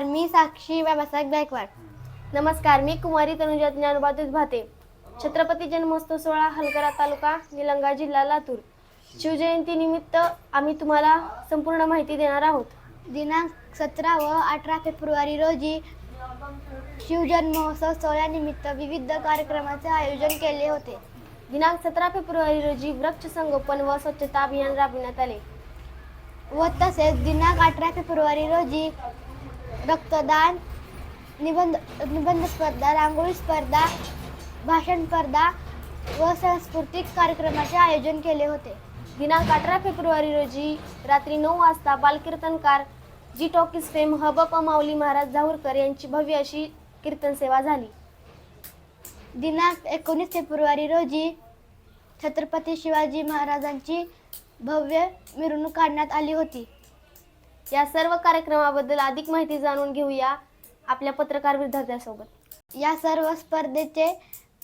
नमस्कार मी साक्षी बाबासाहेब गायकवाड नमस्कार मी कुमारी तनुजा ज्ञानोबाधित भाते छत्रपती जन्मोत्सव सोहळा हलकरा तालुका निलंगा जिल्हा लातूर शिवजयंती निमित्त आम्ही तुम्हाला संपूर्ण माहिती देणार आहोत दिनांक सतरा व अठरा फेब्रुवारी रोजी शिवजन्मोत्सव सोहळ्यानिमित्त विविध कार्यक्रमाचे आयोजन केले होते दिनांक सतरा फेब्रुवारी रोजी वृक्ष संगोपन व स्वच्छता अभियान राबविण्यात आले व तसेच दिनांक अठरा फेब्रुवारी रोजी रक्तदान निबंध निबंध स्पर्धा रांगोळी स्पर्धा भाषण स्पर्धा व सांस्कृतिक कार्यक्रमाचे आयोजन केले होते दिनांक अठरा फेब्रुवारी रोजी रात्री नऊ वाजता बालकीर्तनकार जी टॉकीज फेम हबप माऊली महाराज जाहूरकर यांची भव्य अशी कीर्तन सेवा झाली दिनांक एकोणीस फेब्रुवारी रोजी छत्रपती शिवाजी महाराजांची भव्य मिरवणूक काढण्यात आली होती या सर्व कार्यक्रमाबद्दल अधिक माहिती जाणून घेऊया आपल्या पत्रकार विद्यार्थ्यासोबत या सर्व स्पर्धेचे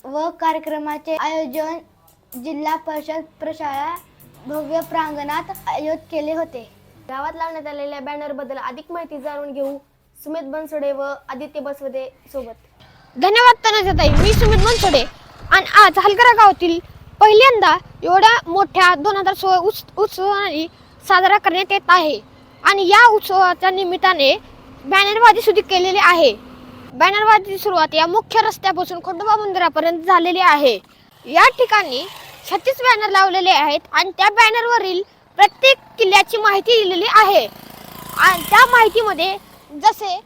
व कार्यक्रमाचे आयोजन जिल्हा परिषद प्रशाळा भव्य प्रांगणात आयोजित केले होते गावात लावण्यात आलेल्या बॅनरबद्दल अधिक माहिती जाणून घेऊ सुमित बनसोडे व आदित्य बसवदे सोबत धन्यवाद तनाजाताई मी सुमित बनसोडे आणि आज हलकरा गावातील पहिल्यांदा एवढ्या मोठ्या दोन हजार सोळा उत्सव साजरा करण्यात येत आहे आणि या उत्सवाच्या निमित्ताने बॅनरबाजी सुद्धा केलेली आहे बॅनरबाजीची सुरुवात या मुख्य रस्त्यापासून खंडोबा मंदिरापर्यंत झालेली आहे या ठिकाणी छत्तीस बॅनर लावलेले आहेत आणि त्या बॅनरवरील प्रत्येक किल्ल्याची माहिती दिलेली आहे आणि त्या माहितीमध्ये जसे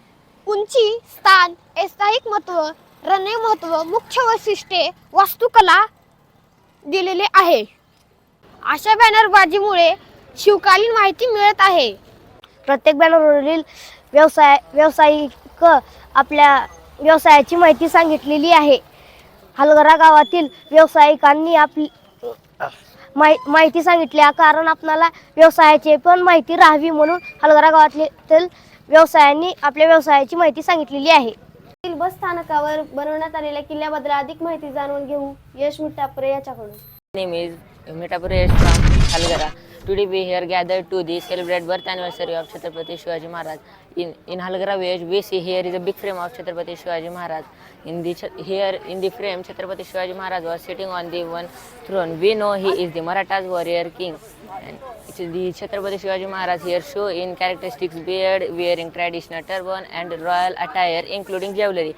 उंची स्थान ऐस्ताहिक महत्त्व रणय महत्त्व मुख्य वैशिष्ट्ये वास्तुकला दिलेले आहे अशा बॅनरबाजीमुळे शिवकालीन माहिती मिळत आहे प्रत्येक बॅनरवरील व्यवसाय व्यावसायिक आपल्या व्यवसायाची माहिती सांगितलेली आहे हलगरा गावातील व्यावसायिकांनी आपली माहि माहिती सांगितली कारण आपणाला व्यवसायाची पण माहिती राहावी म्हणून हलगरा गावातील व्यवसायांनी आपल्या व्यवसायाची माहिती सांगितलेली आहे बस स्थानकावर बनवण्यात आलेल्या किल्ल्याबद्दल अधिक माहिती जाणून घेऊ यश मिठापुरे याच्याकडून Mithapure Yash Halgara Today we here gathered to the celebrate birth anniversary of Chhatrapati Shivaji Maharaj. In Halgara village, we see here is a big frame of Chhatrapati Shivaji Maharaj. Here in the frame, Chhatrapati Shivaji Maharaj was sitting on the one throne. We know he is the Marathas warrior king. And the Chhatrapati Shivaji Maharaj here show in characteristics beard, wearing traditional turban and royal attire including jewellery.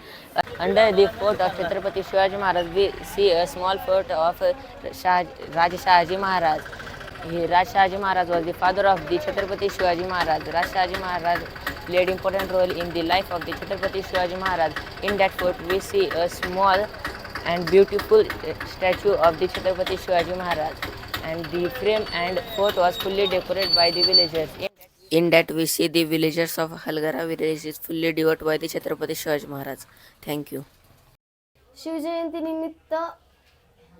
Under the fort of Chhatrapati Shivaji Maharaj, we see a small fort of Raja Shahaji Maharaj. He Rajshahaji Maharaj was the father of the Chhatrapati Shivaji Maharaj Rajshahaji Maharaj played important role in the life of the Chhatrapati Shivaji Maharaj in that fort we see a small and beautiful statue of the Chhatrapati Shivaji Maharaj and the frame and fort was fully decorate by the villagers in that we see the villagers of Halgara village is fully devote by the Chhatrapati Shivaji Maharaj thank you निमित्त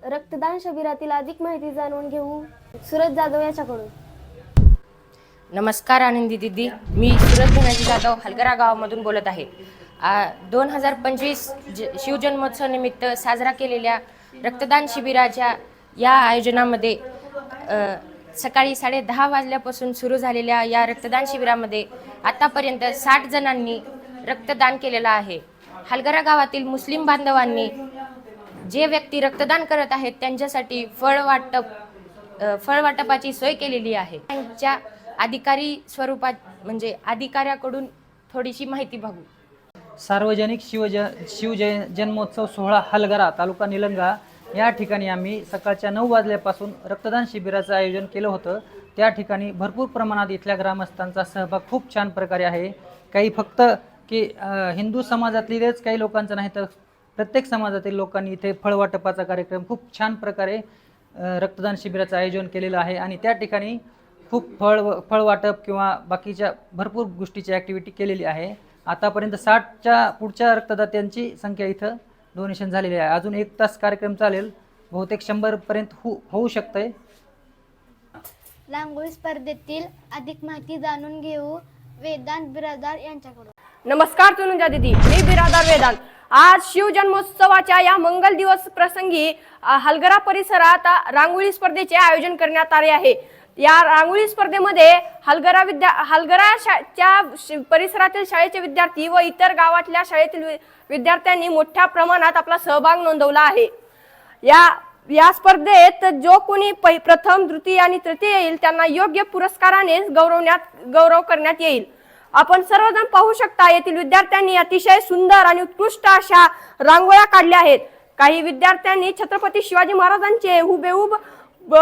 रक्तदान शिबिरातील अधिक माहिती जाणून घेऊ सुरज जाधव याच्याकडून नमस्कार आनंदी दिदी मी सुरज धनाजी जाधव हलगरा गावामधून बोलत आहे दोन हजार पंचवीस ज शिवजन्मोत्सवानिमित्त साजरा केलेल्या रक्तदान शिबिराच्या या आयोजनामध्ये सकाळी साडे दहा वाजल्यापासून सुरू झालेल्या या रक्तदान शिबिरामध्ये आतापर्यंत साठ जणांनी रक्तदान केलेलं आहे हलगरा गावातील मुस्लिम बांधवांनी जे व्यक्ती रक्तदान करत आहेत त्यांच्यासाठी फळ वाटप फळ वाटपाची सोय केलेली आहे त्यांच्या अधिकारी स्वरूपात म्हणजे अधिकाऱ्याकडून थोडीशी माहिती बघू सार्वजनिक शिवज शिवजय जन्मोत्सव सोहळा हलगरा तालुका निलंगा या ठिकाणी आम्ही सकाळच्या नऊ वाजल्यापासून रक्तदान शिबिराचं आयोजन केलं होतं त्या ठिकाणी भरपूर प्रमाणात इथल्या ग्रामस्थांचा सहभाग खूप छान प्रकारे आहे काही फक्त की हिंदू समाजातलीच काही लोकांचं नाही तर प्रत्येक समाजातील लोकांनी इथे फळवाटपाचा कार्यक्रम खूप छान प्रकारे रक्तदान शिबिराचं आयोजन केलेलं आहे आणि त्या ठिकाणी खूप फळ फळवाटप किंवा बाकीच्या भरपूर गोष्टीची ॲक्टिव्हिटी केलेली आहे आतापर्यंत साठच्या पुढच्या रक्तदात्यांची संख्या इथं डोनेशन झालेली आहे अजून एक तास कार्यक्रम चालेल बहुतेक शंभरपर्यंत हो होऊ शकतंय रांगोळी स्पर्धेतील अधिक माहिती जाणून घेऊ वेदांत बिरादार यांच्याकडून नमस्कार तुनुजा दिदी मी बिरादार वेदांत आज शिवजन्मोत्सवाच्या या मंगल दिवस प्रसंगी हलगरा परिसरात रांगोळी स्पर्धेचे आयोजन करण्यात आले आहे या रांगोळी स्पर्धेमध्ये हलगरा विद्या हलगरा परिसरातील शाळेचे विद्यार्थी व इतर गावातल्या शाळेतील विद्यार्थ्यांनी मोठ्या प्रमाणात आपला सहभाग नोंदवला आहे या या स्पर्धेत जो कोणी प्रथम द्वितीय आणि तृतीय येईल त्यांना योग्य पुरस्काराने गौरवण्यात गौरव करण्यात येईल आपण सर्वजण पाहू शकता येथील विद्यार्थ्यांनी अतिशय सुंदर आणि उत्कृष्ट अशा रांगोळ्या काढल्या आहेत काही विद्यार्थ्यांनी छत्रपती शिवाजी महाराजांचे हुबेहूब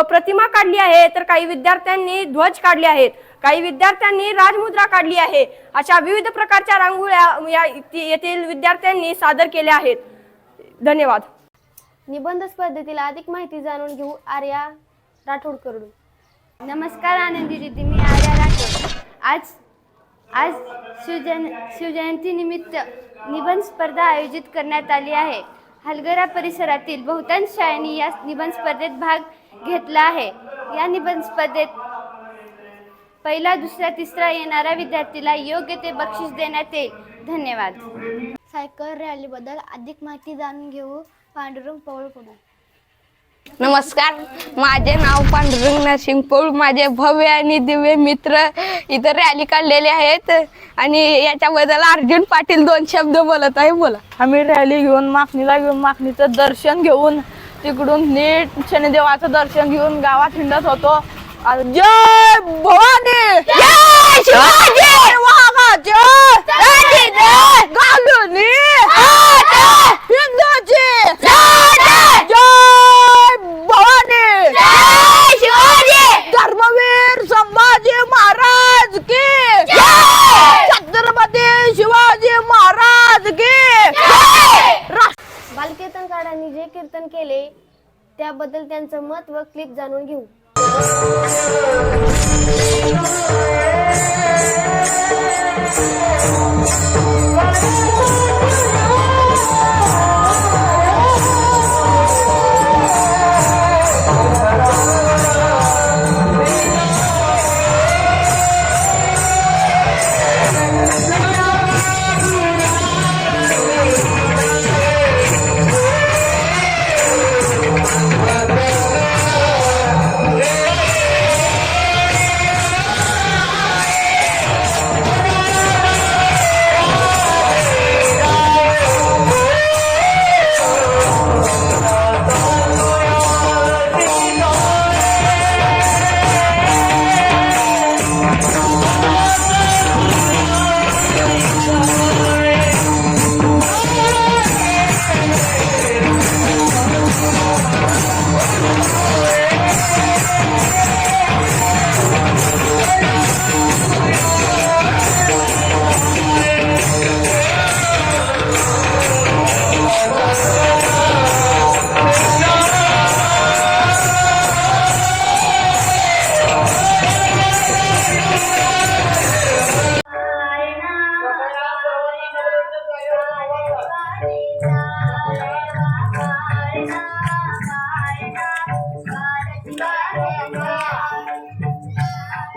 प्रतिमा काढली आहे तर काही विद्यार्थ्यांनी ध्वज काढले आहेत काही विद्यार्थ्यांनी राजमुद्रा काढली आहे अशा विविध प्रकारच्या रांगोळ्या येथील विद्यार्थ्यांनी सादर केल्या आहेत धन्यवाद निबंध स्पर्धेतील अधिक माहिती जाणून घेऊ आर्या राठोडकडून नमस्कार आनंदी दीदी मी आर्या राठोड आज आज शिवजयं शिवजयंतीनिमित्त निबंध स्पर्धा आयोजित करण्यात आली आहे हलगरा परिसरातील बहुतांश शाळांनी या निबंध स्पर्धेत भाग घेतला आहे या निबंध स्पर्धेत पहिला दुसरा तिसरा येणाऱ्या विद्यार्थीला योग्य ते बक्षीस देण्यात येईल धन्यवाद सायकल रॅलीबद्दल अधिक माहिती जाणून घेऊ पांडुरंग पवळकडून नमस्कार माझे नाव पांडुरंग नाशिंगपूर माझे भव्य आणि दिव्य मित्र इथं रॅली काढलेले आहेत आणि याच्याबद्दल अर्जुन पाटील दोन शब्द बोलत आहे बोला आम्ही रॅली घेऊन माखणीला घेऊन माखणीचं दर्शन घेऊन तिकडून नीट शनिदेवाचं दर्शन घेऊन गावात हिंडत होतो जय भवानी जय शिवाजी जय जे कीर्तन केले त्याबद्दल त्यांचं मत व क्लिप जाणून घेऊ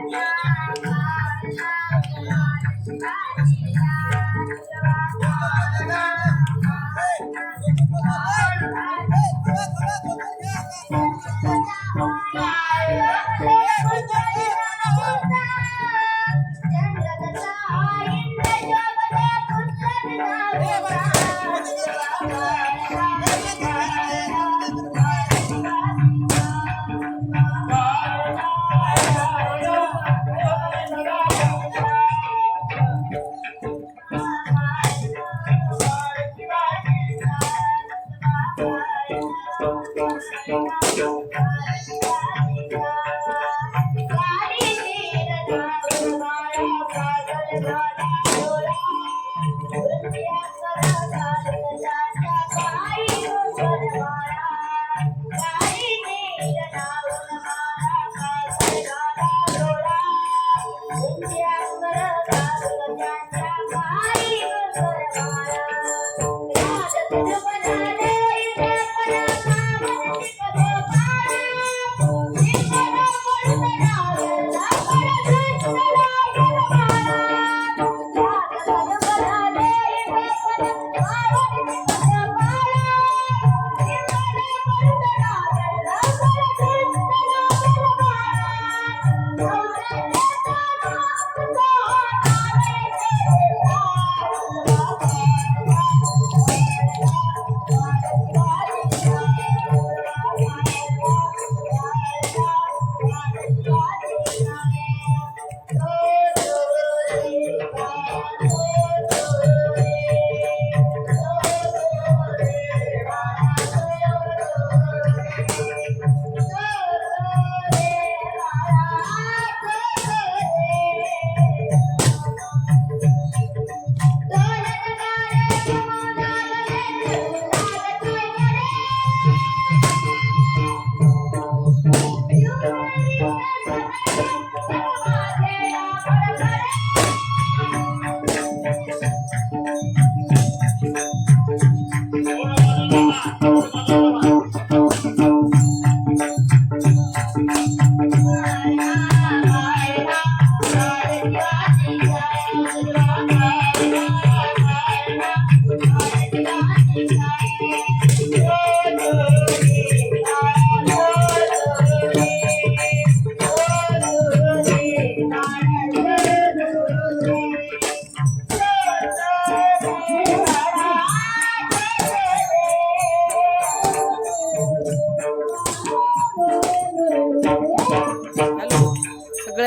Thank you.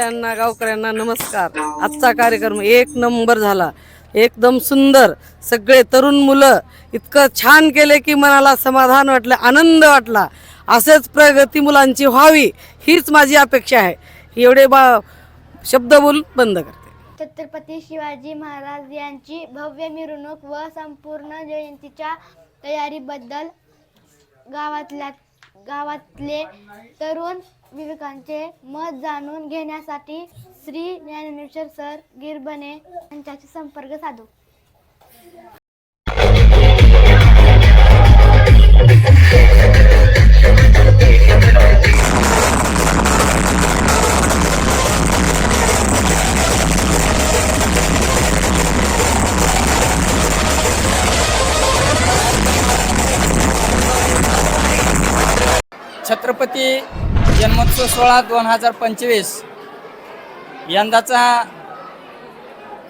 शेतकऱ्यांना गावकऱ्यांना नमस्कार आजचा कार्यक्रम एक नंबर झाला एकदम सुंदर सगळे तरुण मुलं इतकं छान केले की मनाला समाधान वाटलं आनंद वाटला असेच प्रगती मुलांची व्हावी हीच माझी अपेक्षा आहे एवढे बा शब्द बोल बंद करते छत्रपती शिवाजी महाराज यांची भव्य मिरवणूक व संपूर्ण जयंतीच्या तयारीबद्दल गावातल्या गावातले तरुण विवेकांचे मत जाणून घेण्यासाठी श्री ज्ञानेश्वर सर गिरबने यांच्याशी संपर्क साधू एकशे सोळा दोन हजार पंचवीस यंदाचा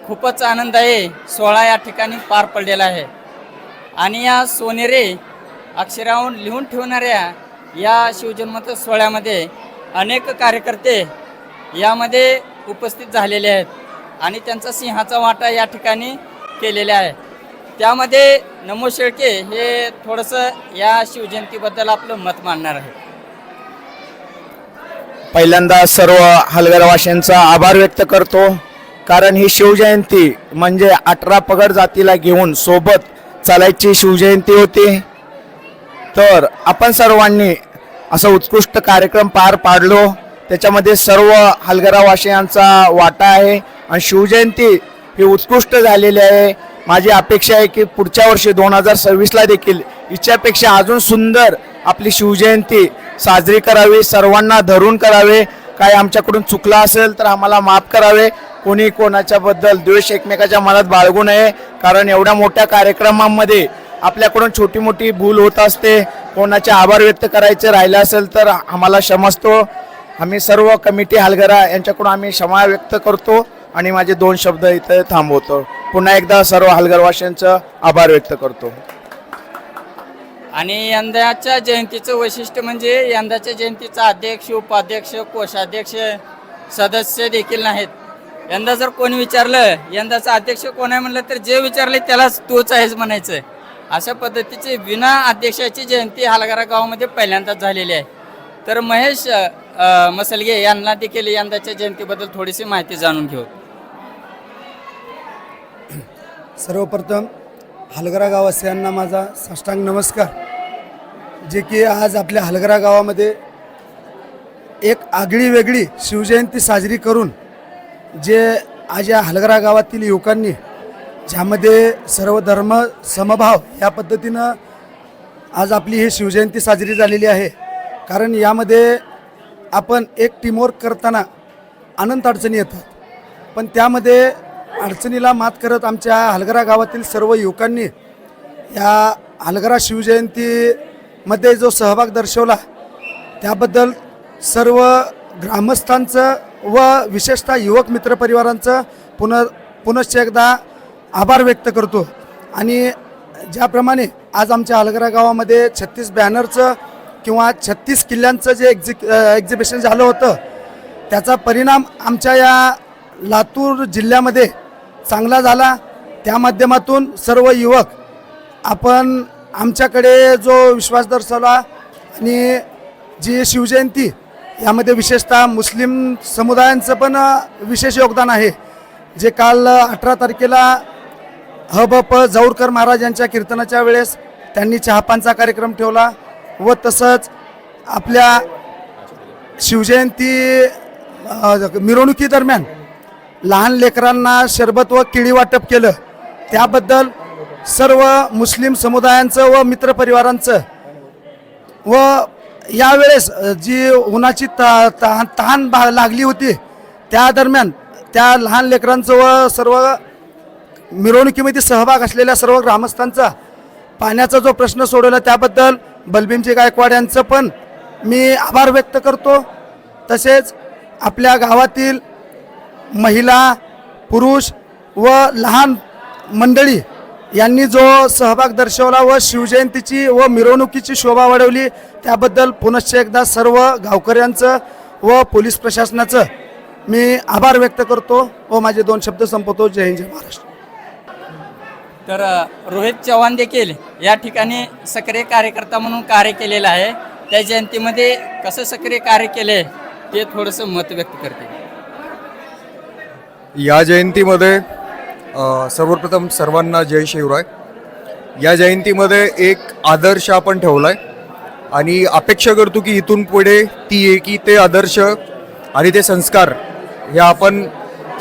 खूपच आहे सोहळा या ठिकाणी पार पडलेला आहे आणि या सोनेरी अक्षराहून लिहून ठेवणाऱ्या या शिवजन्मत सोहळ्यामध्ये अनेक कार्यकर्ते यामध्ये उपस्थित झालेले आहेत आणि त्यांचा सिंहाचा वाटा या ठिकाणी केलेला आहे त्यामध्ये नमो शेळके हे थोडंसं या शिवजयंतीबद्दल आपलं मत मांडणार आहे पहिल्यांदा सर्व हलगरवाशांचा आभार व्यक्त करतो कारण ही शिवजयंती म्हणजे अठरा पगड जातीला घेऊन सोबत चालायची शिवजयंती होती तर आपण सर्वांनी असा उत्कृष्ट कार्यक्रम पार पाडलो त्याच्यामध्ये सर्व हलगरावाशियांचा वाटा आहे आणि शिवजयंती हे उत्कृष्ट झालेले आहे माझी अपेक्षा आहे की पुढच्या वर्षी दोन हजार सव्वीसला देखील हिच्यापेक्षा अजून सुंदर आपली शिवजयंती साजरी करावी सर्वांना धरून करावे काय आमच्याकडून चुकला असेल तर आम्हाला माफ करावे कोणी कोणाच्याबद्दल द्वेष एकमेकाच्या मनात बाळगू नये कारण एवढ्या मोठ्या कार्यक्रमामध्ये आपल्याकडून छोटी मोठी भूल होत असते कोणाचे आभार व्यक्त करायचे राहिले असेल तर आम्हाला क्षमस्तो आम्ही सर्व कमिटी हालगरा यांच्याकडून आम्ही क्षमा व्यक्त करतो आणि माझे दोन शब्द इथे थांबवतो पुन्हा एकदा सर्व हलगरवाशांचं आभार व्यक्त करतो आणि यंदाच्या जयंतीचं वैशिष्ट्य म्हणजे यंदाच्या जयंतीचा अध्यक्ष उपाध्यक्ष कोषाध्यक्ष सदस्य देखील नाहीत यंदा जर कोणी विचारलं यंदाचा अध्यक्ष कोण आहे म्हणलं तर जे विचारले त्यालाच तूच आहेच म्हणायचं अशा पद्धतीची विना अध्यक्षाची जयंती हालगारा गावामध्ये पहिल्यांदाच झालेली आहे तर महेश मसलगे यांना देखील यंदाच्या जयंतीबद्दल थोडीशी माहिती जाणून घेऊ सर्वप्रथम हलगरा गावासियांना माझा साष्टांग नमस्कार जे की आज आपल्या हलगरा गावामध्ये एक आगळी वेगळी शिवजयंती साजरी करून जे आज या हलगरा गावातील युवकांनी ज्यामध्ये सर्व धर्म समभाव या पद्धतीनं आज आपली ही शिवजयंती साजरी झालेली आहे कारण यामध्ये आपण एक टीमवर्क करताना अनंत अडचणी येतात पण त्यामध्ये अडचणीला मात करत आमच्या हलगरा गावातील सर्व युवकांनी या हलगरा शिवजयंतीमध्ये जो सहभाग दर्शवला त्याबद्दल सर्व ग्रामस्थांचं व विशेषतः युवक मित्रपरिवारांचं पुन पुनश्च एकदा आभार व्यक्त करतो आणि ज्याप्रमाणे आज आमच्या हलगरा गावामध्ये छत्तीस बॅनरचं किंवा छत्तीस किल्ल्यांचं जे एक्झि एक्झिबिशन झालं होतं त्याचा परिणाम आमच्या या लातूर जिल्ह्यामध्ये चांगला झाला त्या माध्यमातून सर्व युवक आपण आमच्याकडे जो विश्वास दर्शवला आणि जी शिवजयंती यामध्ये विशेषतः मुस्लिम समुदायांचं पण विशेष योगदान आहे जे काल अठरा तारखेला ह ब प महाराज यांच्या कीर्तनाच्या वेळेस त्यांनी चहापांचा कार्यक्रम ठेवला व तसंच आपल्या शिवजयंती मिरवणुकीदरम्यान लहान लेकरांना शरबत व केळी वाटप केलं त्याबद्दल सर्व मुस्लिम समुदायांचं व मित्रपरिवारांचं व यावेळेस जी उन्हाची ता तहान तहान लागली होती त्या दरम्यान त्या लहान लेकरांचं व सर्व मिरवणुकीमध्ये सहभाग असलेल्या सर्व ग्रामस्थांचा पाण्याचा जो प्रश्न सोडवला त्याबद्दल बलबीमजी गायकवाड यांचं पण मी आभार व्यक्त करतो तसेच आपल्या गावातील महिला पुरुष व लहान मंडळी यांनी जो सहभाग दर्शवला व शिवजयंतीची व मिरवणुकीची शोभा वाढवली त्याबद्दल पुनश्च एकदा सर्व गावकऱ्यांचं व पोलीस प्रशासनाचं मी आभार व्यक्त करतो व माझे दोन शब्द संपवतो जय हिंद जय महाराष्ट्र तर रोहित चव्हाण देखील या ठिकाणी सक्रिय कार्यकर्ता म्हणून कार्य केलेलं आहे त्या जयंतीमध्ये कसं सक्रिय कार्य केले ते थोडंसं मत व्यक्त करते या जयंतीमध्ये सर्वप्रथम सर्वांना जय शिवराय या जयंतीमध्ये एक आदर्श आपण ठेवला आहे आणि अपेक्षा करतो की इथून पुढे ती आहे की ते आदर्श आणि ते संस्कार हे आपण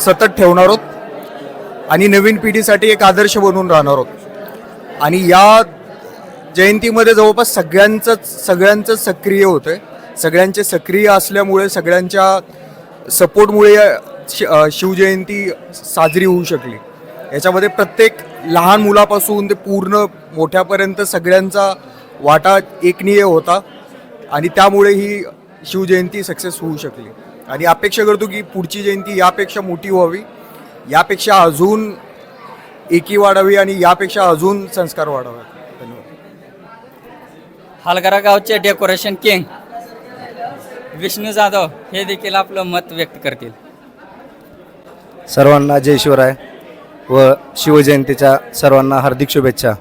सतत ठेवणार आहोत आणि नवीन पिढीसाठी एक आदर्श बनून राहणार आहोत आणि या जयंतीमध्ये जवळपास सगळ्यांचंच सगळ्यांचंच सक्रिय होतं आहे सगळ्यांचे सक्रिय असल्यामुळे सगळ्यांच्या सपोर्टमुळे शिवजयंती साजरी होऊ शकली याच्यामध्ये प्रत्येक लहान मुलापासून ते पूर्ण मोठ्यापर्यंत सगळ्यांचा वाटा एकनीय होता आणि त्यामुळे ही शिवजयंती सक्सेस होऊ शकली आणि अपेक्षा करतो की पुढची जयंती यापेक्षा मोठी व्हावी यापेक्षा अजून एकी वाढावी आणि यापेक्षा अजून संस्कार वाढावे धन्यवाद हालगरा गावचे डेकोरेशन किंग विष्णू जाधव हे देखील आपलं मत व्यक्त करतील सर्वांना जय शिवराय व शिवजयंतीच्या सर्वांना हार्दिक शुभेच्छा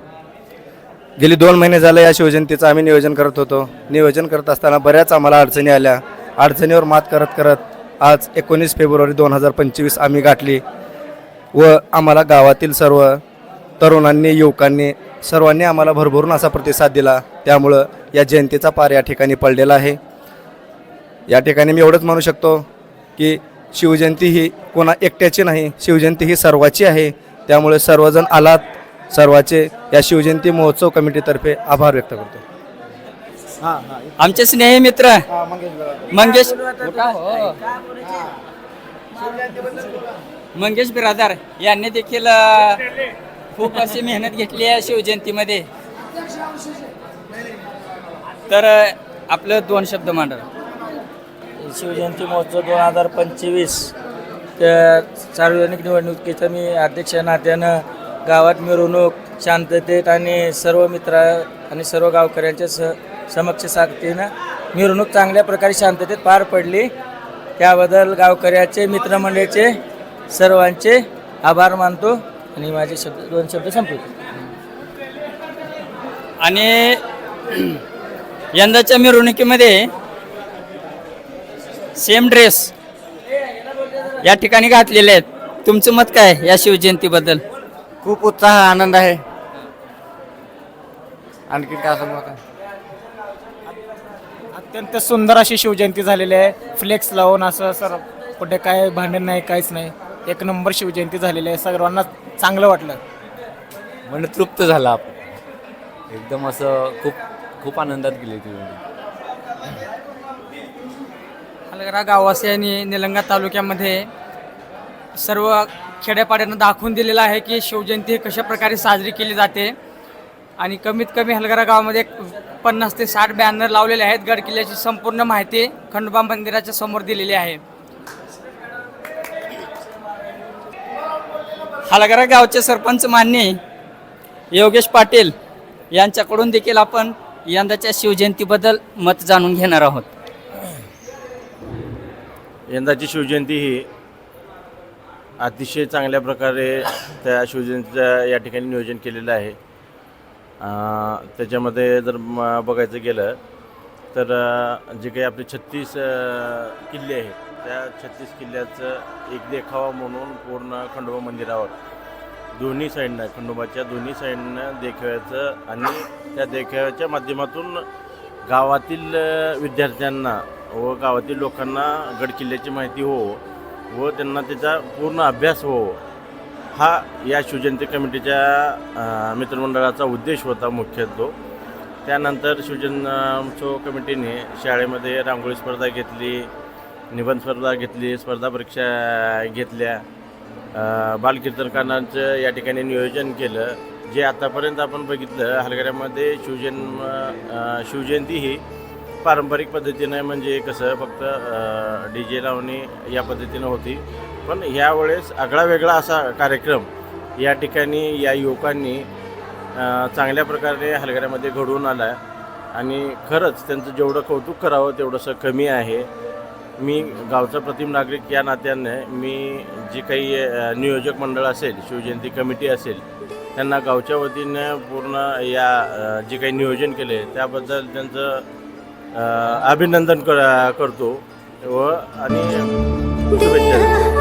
गेली दोन महिने झाले या शिवजयंतीचं आम्ही नियोजन करत होतो नियोजन करत असताना बऱ्याच आम्हाला अडचणी आल्या अडचणीवर मात करत करत आज एकोणीस फेब्रुवारी दोन हजार पंचवीस आम्ही गाठली व आम्हाला गावातील सर्व तरुणांनी युवकांनी सर्वांनी आम्हाला भरभरून असा प्रतिसाद दिला त्यामुळं या जयंतीचा पार या ठिकाणी पडलेला आहे या ठिकाणी मी एवढंच म्हणू शकतो की शिवजयंती ही कोणा एकट्याची नाही शिवजयंती ही सर्वाची आहे त्यामुळे सर्वजण आलात सर्वाचे या शिवजयंती महोत्सव कमिटीतर्फे आभार व्यक्त करतो आमचे स्नेही मित्र मंगेश हो. मंगेश बिरादार यांनी देखील खूप अशी मेहनत घेतली आहे शिवजयंतीमध्ये तर आपलं दोन शब्द मांडा शिवजयंती महोत्सव दोन हजार पंचवीस सार्वजनिक निवडणुकीचं मी अध्यक्ष नात्यानं गावात मिरवणूक शांततेत आणि सर्व मित्र आणि सर्व गावकऱ्यांच्या स समक्ष साथीनं मिरवणूक चांगल्या प्रकारे शांततेत पार पडली त्याबद्दल गावकऱ्याचे मित्रमंडळीचे सर्वांचे आभार मानतो आणि माझे शब्द दोन शब्द संपवतो आणि यंदाच्या मिरवणुकीमध्ये सेम ड्रेस या ठिकाणी घातलेले आहेत तुमचं मत काय या शिवजयंतीबद्दल खूप उत्साह आनंद आहे आणखी काय असं मत अत्यंत सुंदर अशी शिवजयंती झालेली आहे फ्लेक्स लावून असं सर कुठे काय भांडण नाही काहीच नाही एक नंबर शिवजयंती झालेली आहे सर्वांना चांगलं वाटलं मन तृप्त झाला आपण एकदम असं खूप खूप आनंदात गेले ती हलगरा गाववासियांनी निलंगा तालुक्यामध्ये सर्व खेड्यापाड्यांना दाखवून दिलेलं आहे की शिवजयंती कशा प्रकारे साजरी केली जाते आणि कमीत कमी हलगरा गावामध्ये पन्नास ते साठ बॅनर लावलेले आहेत गड किल्ल्याची संपूर्ण माहिती खंडोबा मंदिराच्या समोर दिलेली आहे हलगरा गावचे सरपंच मान्य योगेश पाटील यांच्याकडून देखील आपण यंदाच्या शिवजयंतीबद्दल मत जाणून घेणार आहोत यंदाची शिवजयंती ही अतिशय चांगल्या प्रकारे त्या शिवजयंतीचं या ठिकाणी नियोजन केलेलं आहे त्याच्यामध्ये जर म बघायचं गेलं तर जे काही आपले छत्तीस किल्ले आहेत त्या छत्तीस किल्ल्याचं एक देखावा म्हणून पूर्ण खंडोबा मंदिरावर दोन्ही साईडनं खंडोबाच्या दोन्ही साईडनं देखाव्याचं आणि त्या देखाव्याच्या माध्यमातून गावातील विद्यार्थ्यांना व गावातील लोकांना गडकिल्ल्याची माहिती हो व त्यांना त्याचा पूर्ण अभ्यास हो हा या शिवजयंती कमिटीच्या मित्रमंडळाचा उद्देश होता मुख्यत्वे त्यानंतर शिवजन कमिटीने शाळेमध्ये रांगोळी स्पर्धा घेतली निबंध स्पर्धा घेतली स्पर्धा परीक्षा घेतल्या बालकीर्तनकारांचं या ठिकाणी नियोजन केलं जे आतापर्यंत आपण बघितलं हलगऱ्यामध्ये शिवजन्म शिवजयंती ही पारंपरिक पद्धतीनं म्हणजे कसं फक्त डी जे लावणी या पद्धतीनं होती पण ह्यावेळेस आगळा वेगळा असा कार्यक्रम या ठिकाणी या युवकांनी चांगल्या प्रकारे हलगऱ्यामध्ये घडवून आला आणि खरंच त्यांचं जेवढं कौतुक करावं तेवढंसं कमी आहे मी गावचा प्रतिम नागरिक या नात्यानं मी जी काही नियोजक मंडळ असेल शिवजयंती कमिटी असेल त्यांना गावच्या वतीनं पूर्ण या जे काही नियोजन केले त्याबद्दल त्यांचं अभिनंदन कर करतो व आणि शुभेच्छा